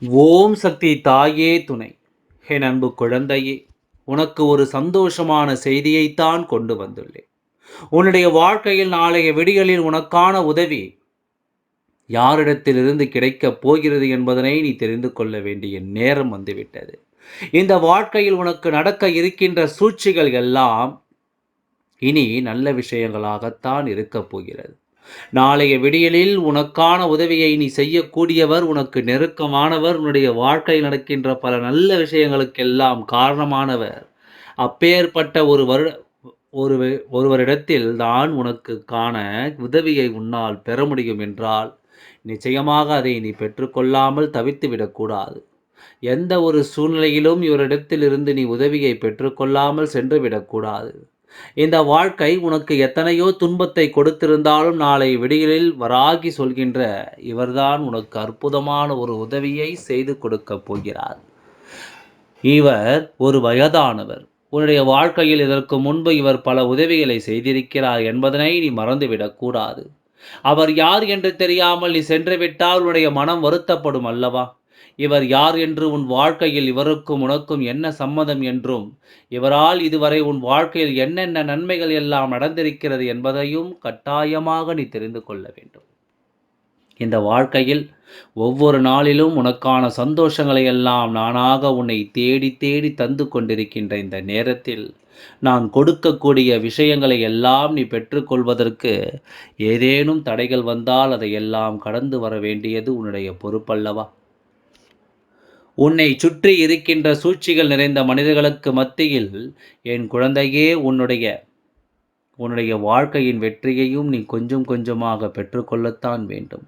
ஓம் சக்தி தாயே துணை. ஹே அன்பு குழந்தையே உனக்கு ஒரு சந்தோஷமான செய்தியைத்தான் கொண்டு வந்துள்ளேன். உன்னுடைய வாழ்க்கையில் நாளைய விடிகளில் உனக்கான உதவி யாரிடத்திலிருந்து கிடைக்கப் போகிறது என்பதனை நீ தெரிந்து கொள்ள வேண்டிய நேரம் வந்துவிட்டது. இந்த வாழ்க்கையில் உனக்கு நடக்க இருக்கின்ற சூழ்ச்சிகள் எல்லாம் இனி நல்ல விஷயங்களாகத்தான் இருக்கப் போகிறது. நாளைய விடியலில் உனக்கான உதவியை நீ செய்யக்கூடியவர் உனக்கு நெருக்கமானவர் உன்னுடைய வாழ்க்கையில் நடக்கின்ற பல நல்ல விஷயங்களுக்கெல்லாம் காரணமானவர். அப்பேற்பட்ட ஒரு வருட ஒரு ஒருவரிடத்தில் தான் உனக்கு காண உதவியை உன்னால் பெற முடியும் என்றால் நிச்சயமாக அதை நீ பெற்றுக்கொள்ளாமல் தவித்து விடக்கூடாது. எந்த ஒரு சூழ்நிலையிலும் இவரிடத்திலிருந்து நீ உதவியை பெற்றுக்கொள்ளாமல் சென்று விடக்கூடாது. இந்த வாழ்க்கை உனக்கு எத்தனையோ துன்பத்தை கொடுத்திருந்தாலும் நாளை விடியலில் வராகி சொல்கின்ற இவர்தான் உனக்கு அற்புதமான ஒரு உதவியை செய்து கொடுக்கப் போகிறார். இவர் ஒரு வயதானவர். உன்னுடைய வாழ்க்கையில் இதற்கு முன்பு இவர் பல உதவிகளை செய்திருக்கிறார் என்பதனை நீ மறந்துவிடக்கூடாது அவர் யார் என்று தெரியாமல் நீ சென்று விட்டால் உன்னுடைய மனம் வருத்தப்படும் அல்லவா? இவர் யார் என்று உன் வாழ்க்கையில் இவருக்கும் உனக்கும் என்ன சம்மதம் என்றும் இவரால் இதுவரை உன் வாழ்க்கையில் என்னென்ன நன்மைகள் எல்லாம் நடந்திருக்கிறது என்பதையும் கட்டாயமாக நீ தெரிந்து கொள்ள வேண்டும். இந்த வாழ்க்கையில் ஒவ்வொரு நாளிலும் உனக்கான சந்தோஷங்களை எல்லாம் நானாக உன்னை தேடி தேடி தந்து கொண்டிருக்கின்ற இந்த நேரத்தில் நான் கொடுக்கக்கூடிய விஷயங்களை எல்லாம் நீ பெற்றுக்கொள்வதற்கு ஏதேனும் தடைகள் வந்தால் அதையெல்லாம் கடந்து வர வேண்டியது உன்னுடைய பொறுப்பல்லவா? உன்னை சுற்றி இருக்கின்ற சூழ்ச்சிகள் நிறைந்த மனிதர்களுக்கு மத்தியில் என் குழந்தையே உன்னுடைய உன்னுடைய வாழ்க்கையின் வெற்றியையும் நீ கொஞ்சம் கொஞ்சமாக பெற்றுக்கொள்ளத்தான் வேண்டும்.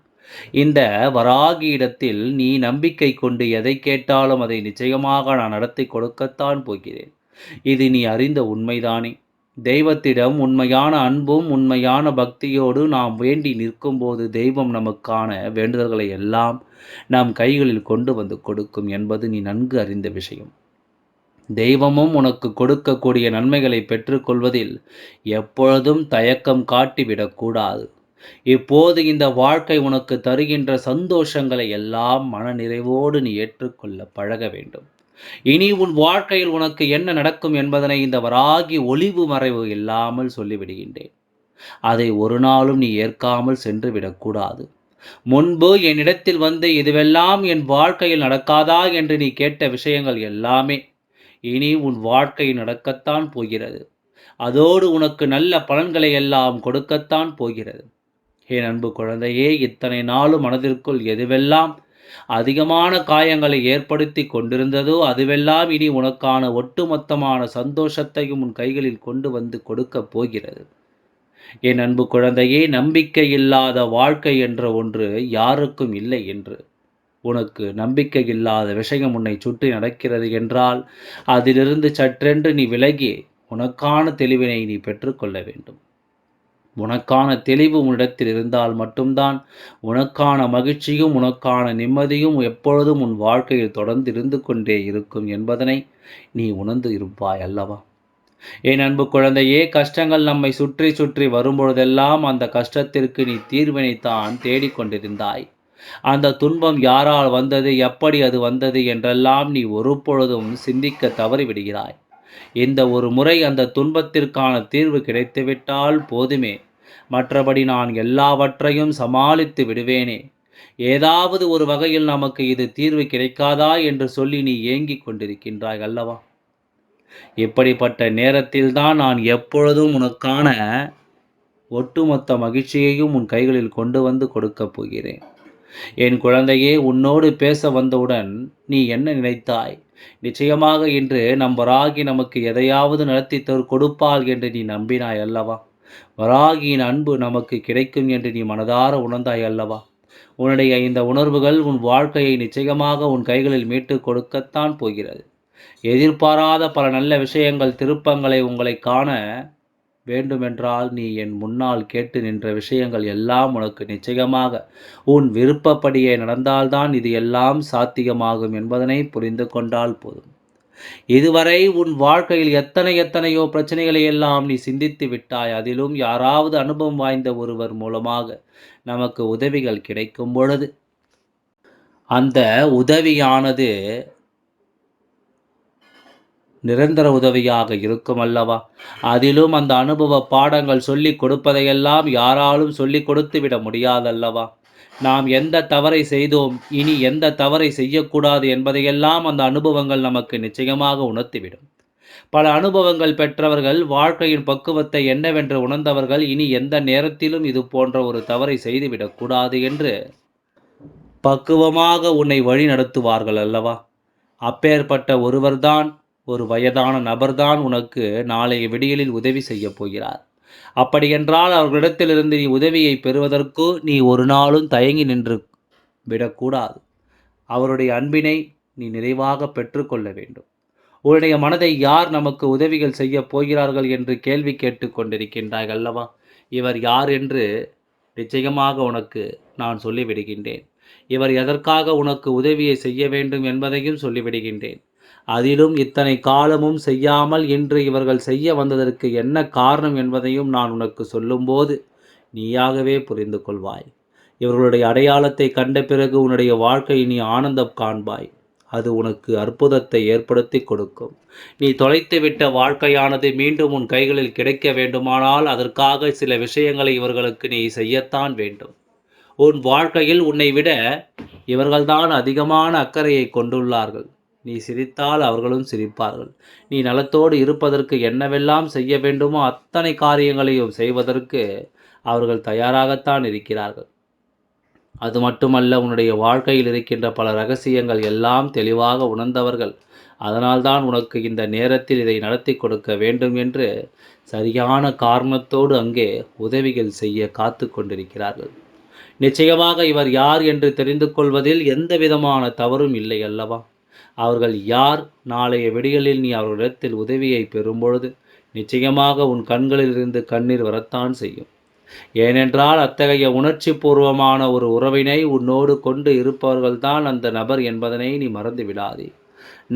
இந்த வராகி இடத்தில் நீ நம்பிக்கை கொண்டு எதை கேட்டாலும் அதை நிச்சயமாக நான் நடத்தி கொடுக்கத்தான் போகிறேன். இது நீ அறிந்த உண்மைதானே? தெய்வத்திடம் உண்மையான அன்பும் உண்மையான பக்தியோடு நாம் வேண்டி நிற்கும்போது தெய்வம் நமக்கான வேண்டுதல்களை எல்லாம் நம் கைகளில் கொண்டு வந்து கொடுக்கும் என்பது நீ நன்கு அறிந்த விஷயம். தெய்வமும் உனக்கு கொடுக்கக்கூடிய நன்மைகளை பெற்றுக்கொள்வதில் எப்பொழுதும் தயக்கம் காட்டிவிடக்கூடாது இப்போது இந்த வாழ்க்கை உனக்கு தருகின்ற சந்தோஷங்களை எல்லாம் மன நிறைவோடு நீ ஏற்றுக்கொள்ள பழக வேண்டும். இனி உன் வாழ்க்கையில் உனக்கு என்ன நடக்கும் என்பதனை இந்த வராகி ஒளிவு மறைவு இல்லாமல் சொல்லிவிடுகின்றேன். அதை ஒரு நாளும் நீ ஏற்காமல் சென்று விடக்கூடாது. முன்பு என்னிடத்தில் வந்து இதுவெல்லாம் என் வாழ்க்கையில் நடக்காதா என்று நீ கேட்ட விஷயங்கள் எல்லாமே இனி உன் வாழ்க்கை நடக்கத்தான் போகிறது. அதோடு உனக்கு நல்ல பலன்களை எல்லாம் கொடுக்கத்தான் போகிறது. என் அன்பு குழந்தையே இத்தனை நாளும் மனதிற்குள் எதுவெல்லாம் அதிகமான காயங்களை ஏற்படுத்தி கொண்டிருந்ததோ அதுவெல்லாம் இனி உனக்கான ஒட்டுமொத்தமான சந்தோஷத்தையும் உன் கைகளில் கொண்டு வந்து கொடுக்கப் போகிறது. என் அன்பு குழந்தையே நம்பிக்கை இல்லாத வாழ்க்கை என்ற ஒன்று யாருக்கும் இல்லை என்று. உனக்கு நம்பிக்கை இல்லாத விஷயம் உன்னை சுற்றி நடக்கிறது என்றால் அதிலிருந்து சற்றென்று நீ விலகி உனக்கான தெளிவினை நீ பெற்றுக்கொள்ள வேண்டும். உனக்கான தெளிவு உன்னிடத்தில் இருந்தால் மட்டும்தான் உனக்கான மகிழ்ச்சியும் உனக்கான நிம்மதியும் எப்பொழுதும் உன் வாழ்க்கையில் தொடர்ந்து இருந்து கொண்டே இருக்கும் என்பதனை நீ உணர்ந்து இருப்பாய் அல்லவா? என் அன்பு குழந்தையே கஷ்டங்கள் நம்மை சுற்றி சுற்றி வரும்பொழுதெல்லாம் அந்த கஷ்டத்திற்கு நீ தீர்வினைத்தான் தேடிக்கொண்டிருந்தாய் அந்த துன்பம் யாரால் வந்தது எப்படி அது வந்தது என்றெல்லாம் நீ ஒரு பொழுதும் சிந்திக்க தவறிவிடுகிறாய். இந்த ஒரு முறை அந்த துன்பத்திற்கான தீர்வு கிடைத்துவிட்டால் போதுமே. மற்றபடி நான் எல்லாவற்றையும் சமாளித்து விடுவேனே. ஏதாவது ஒரு வகையில் நமக்கு இது தீர்வு கிடைக்காதா என்று சொல்லி நீ ஏங்கிக் கொண்டிருக்கின்றாய் அல்லவா? இப்படிப்பட்ட நேரத்தில்தான் நான் எப்பொழுதும் உனக்கான ஒட்டுமொத்த மகிழ்ச்சியையும் உன் கைகளில் கொண்டு வந்து கொடுக்கப் போகிறேன். என் குழந்தையே உன்னோடு பேச வந்தவுடன் நீ என்ன நினைத்தாய்? நிச்சயமாக இன்று நம்பராகி நமக்கு எதையாவது நடத்தி கொடுப்பாள் என்று நீ நம்பினாய் அல்லவா? வராகியின் அன்பு நமக்கு கிடைக்கும் என்று நீ மனதார உணர்ந்தாய் அல்லவா? உன்னுடைய இந்த உணர்வுகள் உன் வாழ்க்கையை நிச்சயமாக உன் கைகளில் மீட்டு கொடுக்கத்தான் போகிறது. எதிர்பாராத பல நல்ல விஷயங்கள் திருப்பங்களை உங்களை காண வேண்டுமென்றால் நீ என் முன்னால் கேட்டு நின்ற விஷயங்கள் எல்லாம் உனக்கு நிச்சயமாக உன் விருப்பப்படியே நடந்தால்தான் இது எல்லாம் சாத்தியமாகும் என்பதனை புரிந்து கொண்டால் போதும். இதுவரை உன் வாழ்க்கையில் எத்தனை எத்தனையோ பிரச்சனைகளை எல்லாம் நீ சிந்தித்து விட்டாய். அதிலும் யாராவது அனுபவம் வாய்ந்த ஒருவர் மூலமாக நமக்கு உதவிகள் கிடைக்கும் பொழுது. அந்த உதவியானது நிரந்தர உதவியாக இருக்கும் அல்லவா? அதிலும் அந்த அனுபவ பாடங்கள் சொல்லிக் கொடுப்பதையெல்லாம் யாராலும் சொல்லிக் கொடுத்து விட முடியாதல்லவா? நாம் எந்த தவறை செய்தோம் இனி எந்த தவறை செய்யக்கூடாது என்பதையெல்லாம் அந்த அனுபவங்கள் நமக்கு நிச்சயமாக உணர்த்திவிடும். பல அனுபவங்கள் பெற்றவர்கள் வாழ்க்கையின் பக்குவத்தை என்னவென்று உணர்ந்தவர்கள் இனி எந்த நேரத்திலும் இது போன்ற ஒரு தவறை செய்துவிடக்கூடாது என்று பக்குவமாக உன்னை வழி நடத்துவார்கள் அல்லவா? அப்பேற்பட்ட ஒருவர்தான் ஒரு வயதான நபர்தான் உனக்கு நாளைய விடியலில் உதவி செய்யப் போகிறார். அப்படியென்றால் அவர்களிடத்திலிருந்து நீ உதவியை பெறுவதற்கு நீ ஒரு நாளும் தயங்கி நின்று விடக்கூடாது. அவருடைய அன்பினை நீ நிறைவாக பெற்றுக்கொள்ள வேண்டும். உன்னுடைய மனதை யார் நமக்கு உதவிகள் செய்யப் போகிறார்கள் என்று கேள்வி கேட்டு கொண்டிருக்கின்றாய் அல்லவா? இவர் யார் என்று நிச்சயமாக உனக்கு நான் சொல்லிவிடுகின்றேன். இவர் எதற்காக உனக்கு உதவியை செய்ய வேண்டும் என்பதையும் சொல்லிவிடுகின்றேன். அதிலும் இத்தனை காலமும் செய்யாமல் இன்று இவர்கள் செய்ய வந்ததற்கு என்ன காரணம் என்பதையும் நான் உனக்கு சொல்லும்போது நீயாகவே புரிந்து கொள்வாய். இவர்களுடைய அடையாளத்தை கண்ட பிறகு உன்னுடைய வாழ்க்கை நீ ஆனந்தம் காண்பாய். அது உனக்கு அற்புதத்தை ஏற்படுத்தி கொடுக்கும். நீ தொலைத்துவிட்ட வாழ்க்கையானது மீண்டும் உன் கைகளில் கிடைக்க வேண்டுமானால் அதற்காக சில விஷயங்களை இவர்களுக்கு நீ செய்யத்தான் வேண்டும். உன் வாழ்க்கையில் உன்னை விட இவர்கள்தான் அதிகமான அக்கறையை கொண்டுள்ளார்கள். நீ சிரித்தால் அவர்களும் சிரிப்பார்கள். நீ நலத்தோடு இருப்பதற்கு என்னவெல்லாம் செய்ய வேண்டுமோ அத்தனை காரியங்களையும் செய்வதற்கு அவர்கள் தயாராகத்தான் இருக்கிறார்கள். அது மட்டுமல்ல உன்னுடைய வாழ்க்கையில் இருக்கின்ற பல ரகசியங்கள் எல்லாம் தெளிவாக உணர்ந்தவர்கள். அதனால்தான் உனக்கு இந்த நேரத்தில் இதை நடத்தி கொடுக்க வேண்டும் என்று சரியான காரணத்தோடு அங்கே உதவிகள் செய்ய காத்து கொண்டிருக்கிறார்கள். நிச்சயமாக இவர் யார் என்று தெரிந்து கொள்வதில் எந்த விதமான தவறும் இல்லை அல்லவா? அவர்கள் யார்? நாளைய விடிகளில் நீ அவர்களிடத்தில் உதவியை பெறும்பொழுது நிச்சயமாக உன் கண்களிலிருந்து கண்ணீர் வரத்தான் செய்யும். ஏனென்றால் அத்தகைய உணர்ச்சி பூர்வமான ஒரு உறவினை உன்னோடு கொண்டு இருப்பவர்கள்தான் அந்த நபர் என்பதனை நீ மறந்து விடாதே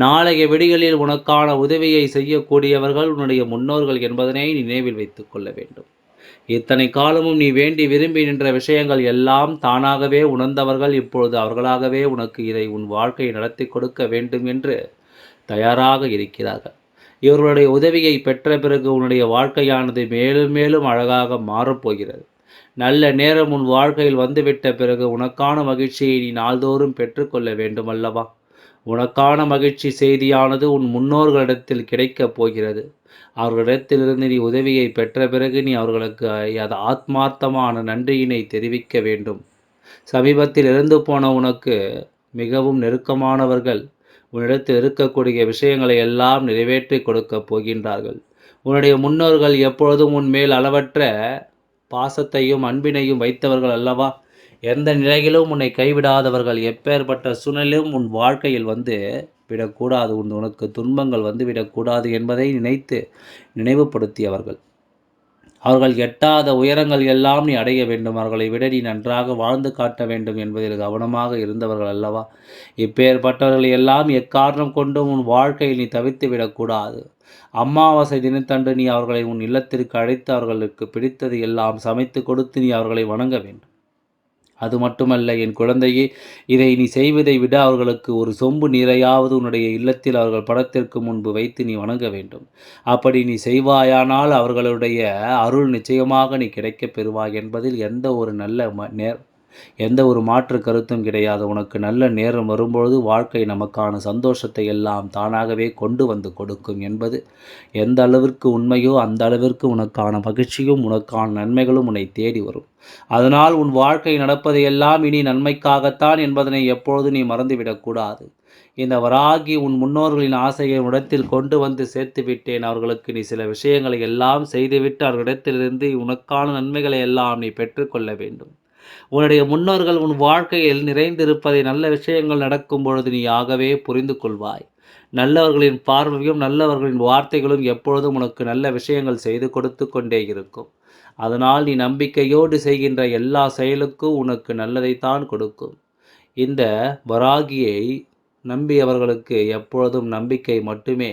நாளைய விடிகளில் உனக்கான உதவியை செய்யக்கூடியவர்கள் உன்னுடைய முன்னோர்கள் என்பதனை நினைவில் வைத்துக் கொள்ள வேண்டும். இத்தனை காலமும் நீ வேண்டி விரும்பி நின்ற விஷயங்கள் எல்லாம் தானாகவே உணர்ந்தவர்கள் இப்பொழுது அவர்களாகவே உனக்கு இதை உன் வாழ்க்கையை நடத்தி கொடுக்க வேண்டும் என்று தயாராக இருக்கிறார்கள். இவர்களுடைய உதவியை பெற்ற பிறகு உன்னுடைய வாழ்க்கையானது மேலும் மேலும் அழகாக மாறப்போகிறது நல்ல நேரம் உன் வாழ்க்கையில் வந்துவிட்ட பிறகு உனக்கான மகிழ்ச்சியை நீ நாள்தோறும் பெற்றுக்கொள்ள வேண்டுமல்லவா? உனக்கான மகிழ்ச்சி செய்தியானது உன் முன்னோர்களிடத்தில் கிடைக்கப் போகிறது. அவர்களிடத்திலிருந்து நீ உதவியை பெற்ற பிறகு நீ அவர்களுக்கு அது ஆத்மார்த்தமான நன்றியினை தெரிவிக்க வேண்டும். சமீபத்தில் இறந்து போன உனக்கு மிகவும் நெருக்கமானவர்கள் உன்னிடத்தில் இருக்கக்கூடிய விஷயங்களை எல்லாம் நிறைவேற்றி கொடுக்கப் போகின்றார்கள். உன்னுடைய முன்னோர்கள் எப்பொழுதும் உன் மேல் அளவற்ற பாசத்தையும் அன்பினையும் வைத்தவர்கள் அல்லவா? எந்த நிலையிலும் உன்னை கைவிடாதவர்கள் எப்பேற்பட்ட சூழ்நிலையும் உன் வாழ்க்கையில் வந்து விடக்கூடாது. உன் உனக்கு துன்பங்கள் வந்து விடக்கூடாது என்பதை நினைத்து நினைவுபடுத்தியவர்கள். அவர்கள் எட்டாத உயரங்கள் எல்லாம் நீ அடைய வேண்டும். அவர்களை விட நீ நன்றாக வாழ்ந்து காட்ட வேண்டும் என்பதில் கவனமாக இருந்தவர்கள் அல்லவா? இப்பேற்பட்டவர்களை எல்லாம் எக்காரணம் கொண்டும் உன் வாழ்க்கையில் நீ தவித்து விடக்கூடாது. அமாவாசை தினத்தன்று நீ அவர்களை உன் இல்லத்திற்கு அழைத்து அவர்களுக்கு பிடித்தது எல்லாம் சமைத்து கொடுத்து நீ அவர்களை வணங்க வேண்டும். அது மட்டுமல்ல என் குழந்தையே இதை நீ செய்வதை விட அவர்களுக்கு ஒரு சொம்பு நீரையாவது உன்னுடைய இல்லத்தில் அவர்கள் படத்திற்கு முன்பு வைத்து நீ வணங்க வேண்டும். அப்படி நீ செய்வாயானால் அவர்களுடைய அருள் நிச்சயமாக நீ கிடைக்கப் பெறுவாய் என்பதில் எந்த ஒரு நல்ல நேர் எந்த ஒரு மாற்று கருத்தும் கிடையாது. உனக்கு நல்ல நேரம் வரும்பொழுது வாழ்க்கை நமக்கான சந்தோஷத்தை எல்லாம் தானாகவே கொண்டு வந்து கொடுக்கும் என்பது எந்த அளவிற்கு உண்மையோ அந்த அளவிற்கு உனக்கான மகிழ்ச்சியும் உனக்கான நன்மைகளும் உன்னை தேடி வரும். அதனால் உன் வாழ்க்கை நடப்பதையெல்லாம் இனி நன்மைக்காகத்தான் என்பதனை எப்பொழுது நீ மறந்துவிடக்கூடாது இந்த வராகி உன் முன்னோர்களின் ஆசையை உடத்தில் கொண்டு வந்து சேர்த்து விட்டேன் அவர்களுக்கு நீ சில விஷயங்களை எல்லாம் செய்துவிட்டு அவர்களிடத்திலிருந்து உனக்கான நன்மைகளை எல்லாம் நீ பெற்றுக்கொள்ள வேண்டும். உன்னுடைய முன்னோர்கள் உன் வாழ்க்கையில் நிறைந்திருப்பதை நல்ல விஷயங்கள் நடக்கும் பொழுது நீ ஆகவே புரிந்து கொள்வாய். நல்லவர்களின் பார்வையும் நல்லவர்களின் வார்த்தைகளும் எப்பொழுதும் உனக்கு நல்ல விஷயங்கள் செய்து கொடுத்து கொண்டே இருக்கும். அதனால் நீ நம்பிக்கையோடு செய்கின்ற எல்லா செயலுக்கும் உனக்கு நல்லதைத்தான் கொடுக்கும். இந்த வராகியை நம்பியவர்களுக்கு எப்பொழுதும் நம்பிக்கை மட்டுமே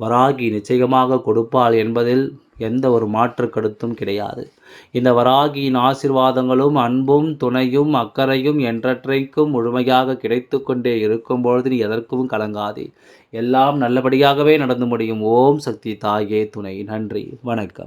வராகி நிச்சயமாக கொடுப்பாள் என்பதில் எந்த ஒரு மாற்று கருத்தும் கிடையாது. இந்த வராகியின் ஆசிர்வாதங்களும் அன்பும் துணையும் அக்கறையும் என்றற்றைக்கும் முழுமையாக கிடைத்து கொண்டே இருக்கும் பொழுது நீ எதற்கும் கலங்காதே. எல்லாம் நல்லபடியாகவே நடந்து முடியும். ஓம் சக்தி தாயே துணை. நன்றி. வணக்கம்.